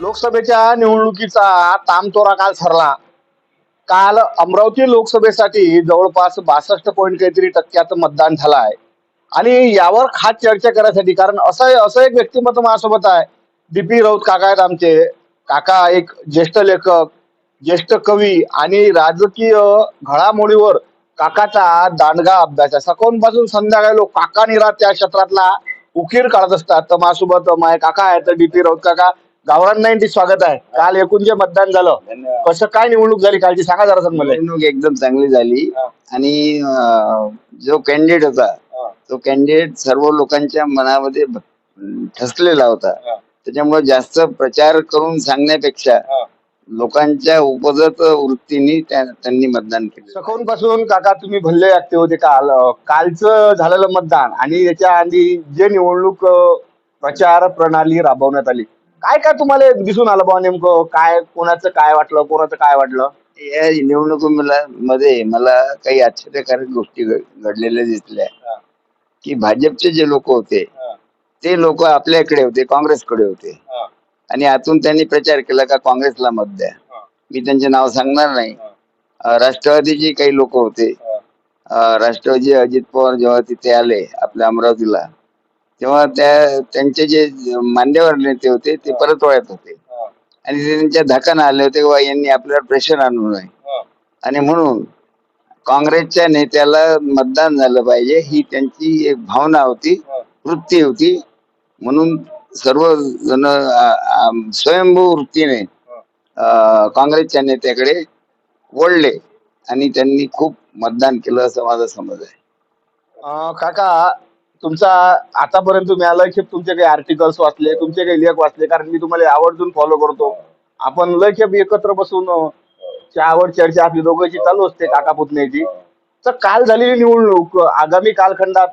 लोकसभेच्या निवडणुकीचा तामतोरा काल ठरला काल अमरावती लोकसभेसाठी जवळपास बासष्ट पॉईंट काहीतरी टक्क्याचं मतदान झालं आहे आणि यावर खास चर्चा करायसाठी कारण असं असं एक व्यक्तिमत्व माझ्यासोबत आहे. डी पी राऊत काका आहेत आमचे. काका एक ज्येष्ठ लेखक ज्येष्ठ कवी आणि राजकीय घडामोडीवर काकाचा दांडगा अभ्यास आहे. सकाळपासून संध्याकाळी लोक काका निरात त्या क्षेत्रातला उकीर काढत असतात. तर माझ्यासोबत माझे काका आहेत तर डी पी राऊत काका. गावरान नाईन्टी स्वागत आहे. काल एकूण जे मतदान झालं कसं काय निवडणूक झाली कालची? सांगा जरा सर मला. निवडणूक एकदम चांगली झाली. आणि जो कॅन्डिडेट होता. तो कॅन्डिडेट सर्व लोकांच्या मनामध्ये ठसलेला होता. त्याच्यामुळे जास्त प्रचार करून सांगण्यापेक्षा. लोकांच्या उपजत वृत्तीने त्या- त्यांनी मतदान केलं सकाळून पासून काका तुम्ही भल्ले ऍक्टिव्ह होते काल. कालचं झालेलं मतदान आणि याच्या आधी जे निवडणूक प्रचार प्रणाली राबवण्यात आली काय काय तुम्हाला दिसून आलं बा नेमकं? काय कोणाचं काय वाटलं कोणाचं काय वाटलं? या निवडणुकीला मध्ये मला काही आश्चर्यकारक गोष्टी घड- घडलेल्या दिसल्या. हा. की भाजपचे जे लोक होते ते लोक आपल्याकडे होते काँग्रेसकडे होते. आणि आतून त्यांनी प्रचार केला का काँग्रेसला मत द्या. हा. मी त्यांचे नाव सांगणार नाही. हा. अं, राष्ट्रवादीचे काही लोक होते. अं, राष्ट्रवादी अजित पवार जेव्हा तिथे आले आपल्या अमरावतीला तेव्हा त्या त्यांचे जे मान्यवर नेते होते ते परत वळत होते. आणि ते त्यांच्या धाकानं आले होते किंवा यांनी आपल्यावर प्रेशर आणू नये. आणि म्हणून काँग्रेसच्या नेत्याला मतदान झालं पाहिजे ही त्यांची एक भावना होती वृत्ती होती. म्हणून सर्व जण स्वयंभू वृत्तीने काँग्रेसच्या नेत्याकडे वळले. आणि त्यांनी खूप मतदान केलं असं माझा समज आहे. काका तुमचा आतापर्यंत लय खेप तुमचे काही आर्टिकल्स वाचले तुमचे काही लेख वाचले कारण मी तुम्हाला आवर्जून फॉलो करतो. आपण लय खेप एकत्र बसून चहावर चर्चा आपली दोघांची चालू असते काका पुतण्याची. तर काल झालेली निवडणूक आगामी कालखंडात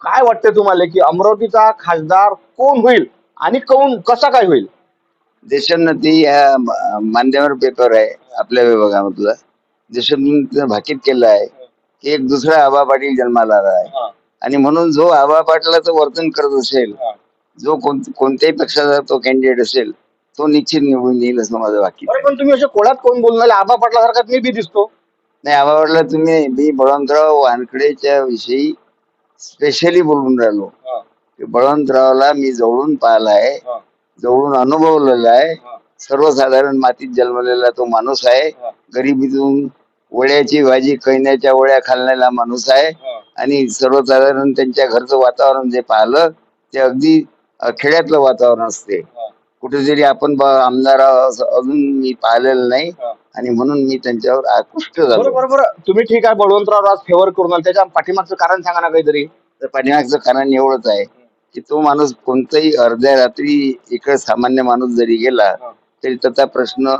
काय वाटते तुम्हाला की अमरावतीचा खासदार कोण होईल आणि कोण कसा काय होईल? म- मान्यवर पेपर आहे आपल्या विभागामधला. देशोन्नतीनं भाकीत केलं आहे की एक दुसरा आबा पाटील जन्माला आला आहे. आणि म्हणून जो आबा पाटलाचं वर्तन करत असेल जो कोण कोणत्याही पक्षाचा तो कॅन्डिडेट असेल तो निश्चित निवडून येईल असं माझं वाक्य पण तुम्ही असे कोळ्यात कोण बोलणार आबा पाटला सारखा मी बी दिसतो. नाही आबा पाटला तुम्ही मी बळवंतराव वानखडेच्या विषयी स्पेशली बोलून राहिलो. बळवंतरावला मी जवळून पाहिला आहे जवळून अनुभवलेला आहे. सर्वसाधारण मातीत जन्मलेला तो माणूस आहे. गरिबीतून वड्याची भाजी कैन्याच्या वड्या खाल्लेला माणूस आहे. आणि सर्वसाधारण त्यांच्या घरचं वातावरण जे पाहिलं ते अगदी खेड्यातलं वातावरण असते. कुठेतरी आपण आमदार अजून मी पाहिलेलं नाही. आणि म्हणून मी त्यांच्यावर आकृष्ट झालो. बरोबर तुम्ही ठीक आहे बळवंतराव आज फेवर करून. त्याच्या पाठीमागचं कारण सांगा ना काहीतरी. तर पाठीमागचं कारण एवढंच आहे की तो माणूस कोणताही अर्ध्या रात्री इकडे सामान्य माणूस जरी गेला तरी त्याचा प्रश्न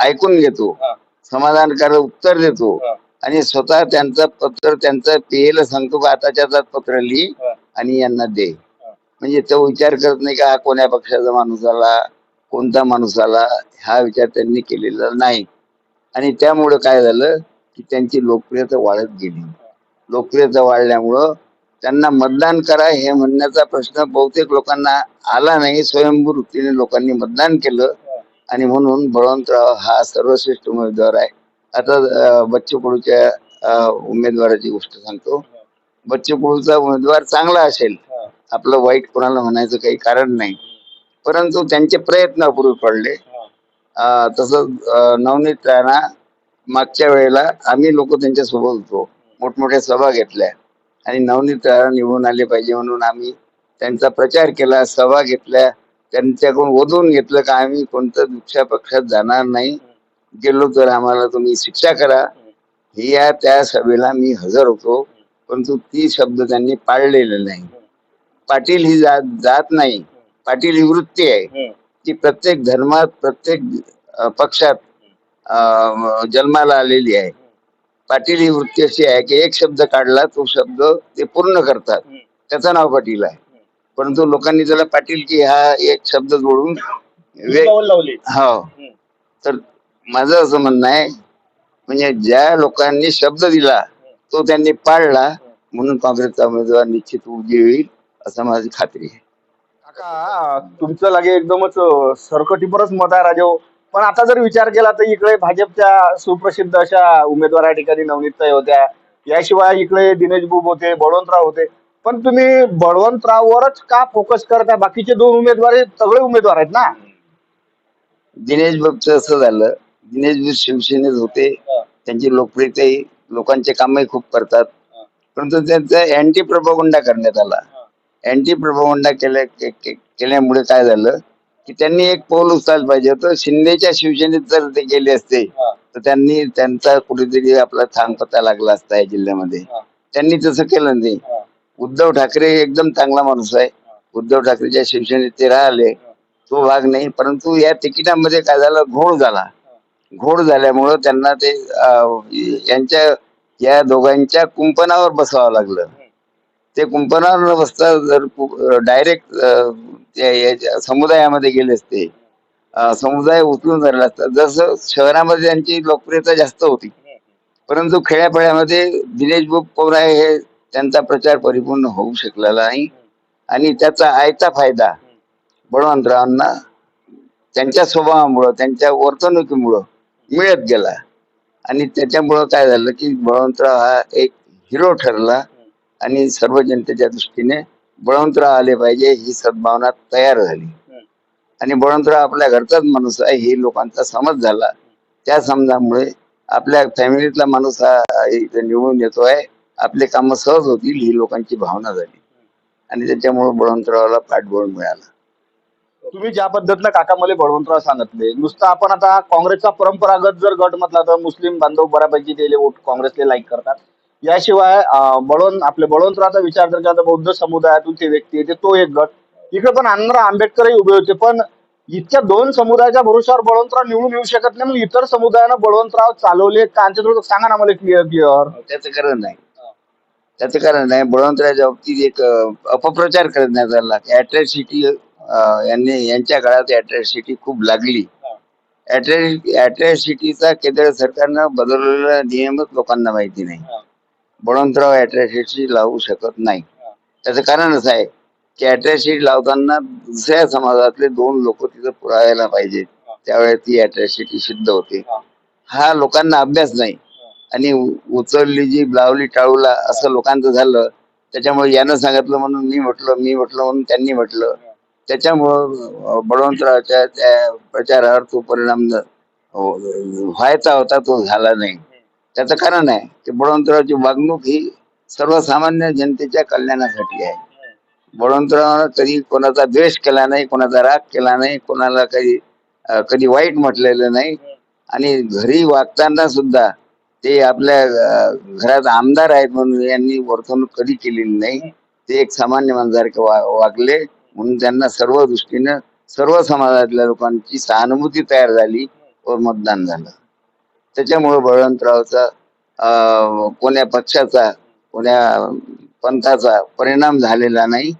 ऐकून घेतो. समाधानकारक उत्तर देतो. आणि स्वतः त्यांचं पत्र त्यांचं पेयला सांगतो का आताच्या हातात पत्र लिही आणि यांना दे. म्हणजे तो विचार करत नाही का हा कोण्या पक्षाचा माणूस आला कोणता माणूस आला हा विचार त्यांनी केलेला नाही. आणि त्यामुळे काय झालं की त्यांची लोकप्रियता वाढत गेली. लोकप्रियता वाढल्यामुळं त्यांना मतदान करा हे म्हणण्याचा प्रश्न बहुतेक लोकांना आला नाही. स्वयंभू वृत्तीने लोकांनी मतदान केलं. आणि म्हणून बळवंतराव हा सर्वश्रेष्ठ उमेदवार आहे. आता बच्चू कडूच्या उमेदवाराची गोष्ट सांगतो. बच्चू कडूचा उमेदवार चांगला असेल. आपलं वाईट कोणाला म्हणायचं काही कारण नाही. परंतु त्यांचे प्रयत्न अपूर्वी पडले. तसंच नवनीत राणा मागच्या वेळेला आम्ही लोक त्यांच्यासोबत होतो. मोठमोठ्या सभा घेतल्या. आणि नवनीत राणा निवडून आले पाहिजे म्हणून आम्ही त्यांचा प्रचार केला सभा घेतल्या. त्यांच्याकडून ओढून घेतलं का आम्ही कोणत्या दुसऱ्या पक्षात जाणार नाही. गेलो तर आम्हाला तुम्ही शिक्षा करा. ही या त्या सभेला मी हजर होतो. परंतु ती शब्द त्यांनी पाळलेले नाही. पाटील ही जात जात नाही. पाटील ही वृत्ती आहे. ती प्रत्येक धर्मात प्रत्येक पक्षात जन्माला आलेली आहे. पाटील ही वृत्ती अशी आहे की एक शब्द काढला तो शब्द ते पूर्ण करतात. त्याचं नाव पाटील आहे. परंतु लोकांनी त्याला पाटील की हा एक शब्द जोडून लावली. हो. तर माझं असं म्हणणं आहे म्हणजे ज्या लोकांनी शब्द दिला तो त्यांनी पाळला म्हणून काँग्रेसचा उमेदवार निश्चित उभी होईल असं माझी खात्री आहे. काका तुमचं लागे एकदमच सरकटीपरच मत आहे राजो. पण आता जर विचार केला तर इकडे भाजपच्या सुप्रसिद्ध अशा उमेदवार या ठिकाणी नवनीतताई होत्या. याशिवाय इकडे दिनेश बुब होते बळवंतराव होते. पण तुम्ही बळवंतराववरच का फोकस करता? बाकीचे दोन उमेदवार हे सगळे उमेदवार आहेत ना? दिनेश बाबचं असं झालं. दिनेश बाब शिवसेनेत होते. त्यांची लोकप्रियताही लोकांचे कामही खूप करतात. परंतु त्यांचा अँटी प्रभागंडा करण्यात आला. अँटी प्रभागंडा केल्या के- के- केल्यामुळे काय झालं? की त्यांनी एक पाऊल उचलायला पाहिजे होतं. शिंदेच्या शिवसेनेत जर ते गेले असते तर त्यांनी त्यांचा कुठेतरी आपला थांग पत्ता लागला असता या जिल्ह्यामध्ये. त्यांनी तसं केलं नाही. उद्धव ठाकरे एकदम चांगला माणूस आहे. उद्धव ठाकरेच्या शिवसेनेत ते राहिले. तो भाग नाही. परंतु या तिकिटामध्ये काय झालं? घोळ झाला. घोळ झाल्यामुळं त्यांना ते यांच्या या दोघांच्या कुंपणावर बसावं लागलं. ते कुंपणावर न बसता जर डायरेक्ट समुदायामध्ये गेले असते. समुदाय उचलून धरला असता. जसं शहरामध्ये त्यांची लोकप्रियता जास्त होती. परंतु खेड्यापाड्यामध्ये दिनेश बुक कोण आहे हे त्यांचा प्रचार परिपूर्ण होऊ शकलेला नाही. आणि त्याचा आयता फायदा बळवंतरावांना त्यांच्या स्वभावामुळं त्यांच्या वर्तणुकीमुळं मिळत गेला. आणि त्याच्यामुळं काय झालं की बळवंतराव हा एक हिरो ठरला आणि सर्व जनतेच्या दृष्टीने बळवंतराव आले पाहिजे ही सद्भावना तयार झाली. आणि बळवंतराव आपल्या घरचाच माणूस आहे हे लोकांचा समज झाला. त्या समजामुळे आपल्या फॅमिलीतला माणूस हा इथे निवडून येतोय. आपले कामं सहज होतील ही लोकांची भावना झाली. आणि त्याच्यामुळे बळवंतरावाला पाठबळ मिळाला. तुम्ही ज्या पद्धतीनं काका मला बळवंतराव सांगितले नुसतं आपण आता काँग्रेसचा परंपरागत जर गट म्हटला तर मुस्लिम बांधव बऱ्यापैकी ते वोट काँग्रेसले लाईक करतात. याशिवाय बळवंत आपले बळवंतरावचा विचार जर केला तर बौद्ध समुदायातून ते व्यक्ती आहे ते एक गट. इकडे पण अण्णा आंबेडकरही उभे होते पण इतक्या दोन समुदायाच्या भरोश्यावर बळवंतराव निवडून येऊ शकत नाही मग इतर समुदायानं बळवंतराव चालवले का? सांगा ना मला क्लिअर क्लिअर. त्याचं कारण नाही. त्याचं कारण नाही बळवंतराच्या बाबतीत एक अपप्रचार करण्यात आला अट्रॅसिटी यांनी यांच्या काळात अट्रॅसिटी खूप लागली. अट्रॅसिटीचा केंद्र सरकारनं बदललेला नियमच लोकांना माहिती नाही. बळवंतराव अट्रॅसिटी लावू शकत नाही. त्याचं कारण असं आहे की अट्रॅसिटी लावताना दुसऱ्या समाजातले दोन लोक तिथं पुरायला पाहिजेत. त्यावेळेस ती अट्रॅसिटी सिद्ध होते. हा लोकांना अभ्यास नाही. आणि उचलली जी लावली टाळूला असं लोकांचं झालं त्याच्यामुळे यानं सांगितलं म्हणून मी म्हटलं मी म्हटलं म्हणून त्यांनी म्हटलं. त्याच्यामुळं बळवंतरावच्या त्या प्रचारावर तो परिणाम हो, व्हायचा होता तो झाला नाही. त्याचं कारण आहे की बळवंतरावची वागणूक ही सर्वसामान्य जनतेच्या कल्याणासाठी आहे. बळवंतरावानं कधी कोणाचा द्वेष केला नाही कोणाचा राग केला नाही कोणाला कधी कधी वाईट म्हटलेलं नाही. आणि घरी वागताना सुद्धा ते आपल्या घरात आमदार आहेत म्हणून यांनी वर्तणूक कधी केलेली नाही. ते एक सामान्य माणसारखे वा वागले. म्हणून त्यांना सर्व दृष्टीनं सर्व समाजातल्या लोकांची सहानुभूती तयार झाली व मतदान झालं. त्याच्यामुळे बळवंतरावचा कोण्या पक्षाचा कोण्या पंथाचा परिणाम झालेला नाही.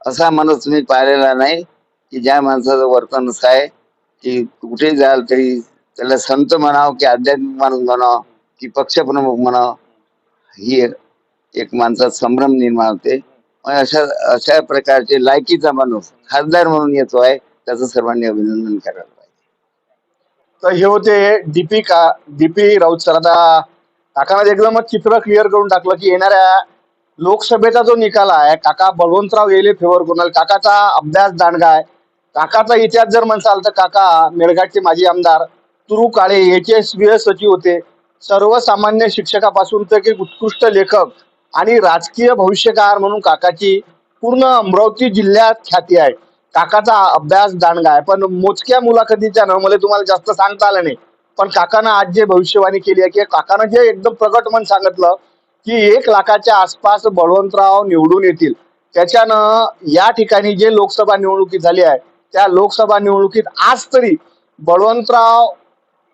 असा माणूस मी पाहिलेला नाही की ज्या माणसाचं वर्तन असं आहे की कुठे जाल तरी त्याला संत म्हणावं की आध्यात्मिक माणूस म्हणावं. की पक्षप्रमुख म्हणा ही एक एक माणसात संभ्रम निर्माण होते. अशा अशा प्रकारचे लायकीचा माणूस खासदार म्हणून येतो आहे त्याचं सर्वांनी अभिनंदन करायला पाहिजे. तर हे होते दीपिका दीपी डीपी राऊत सर आता काकानं एकदमच चित्र क्लिअर करून टाकलं की येणाऱ्या लोकसभेचा जो निकाल आहे काका बलवंतराव येले फेवर कोणाल काकाचा अभ्यास दांडगा आहे काकाचा इतिहास जर म्हणसाल तर काका मेळघाटचे माजी आमदार तुरु काळे याचे सचिव होते. सर्वसामान्य शिक्षकापासून तर एक उत्कृष्ट लेखक आणि राजकीय भविष्यकार म्हणून काकाची पूर्ण अमरावती जिल्ह्यात ख्याती आहे. काकाचा अभ्यास दांडगा आहे. पण मोजक्या मुलाखतीच्या न मला तुम्हाला जास्त सांगता आलं नाही. पण काकानं आज जे भविष्यवाणी केली आहे की काकानं जे एकदम प्रकट मन सांगितलं की एक लाखाच्या आसपास बळवंतराव निवडून येतील. त्याच्यानं या ठिकाणी जे लोकसभा निवडणुकी झाली आहे त्या लोकसभा निवडणुकीत आज तरी बळवंतराव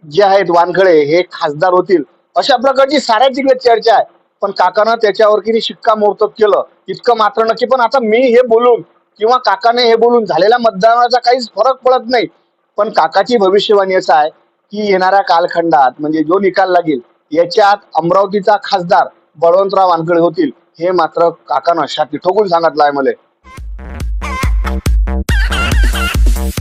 जे आहेत वानखळे हे खासदार होतील अशा प्रकारची साऱ्या जिल्ह्यात चर्चा आहे. पण काकानं त्याच्यावर किती शिक्कामोर्तब केलं इतकं मात्र नक्की. पण आता मी हे बोलून किंवा काकाने हे बोलून झालेल्या मतदानाचा काहीच फरक पडत नाही. पण काकाची भविष्यवाणी असं आहे की येणाऱ्या कालखंडात म्हणजे जो निकाल लागेल याच्यात अमरावतीचा खासदार बळवंतराव वानखळे होतील हे मात्र काकानं शाती ठोकून सांगितलं आहे मला.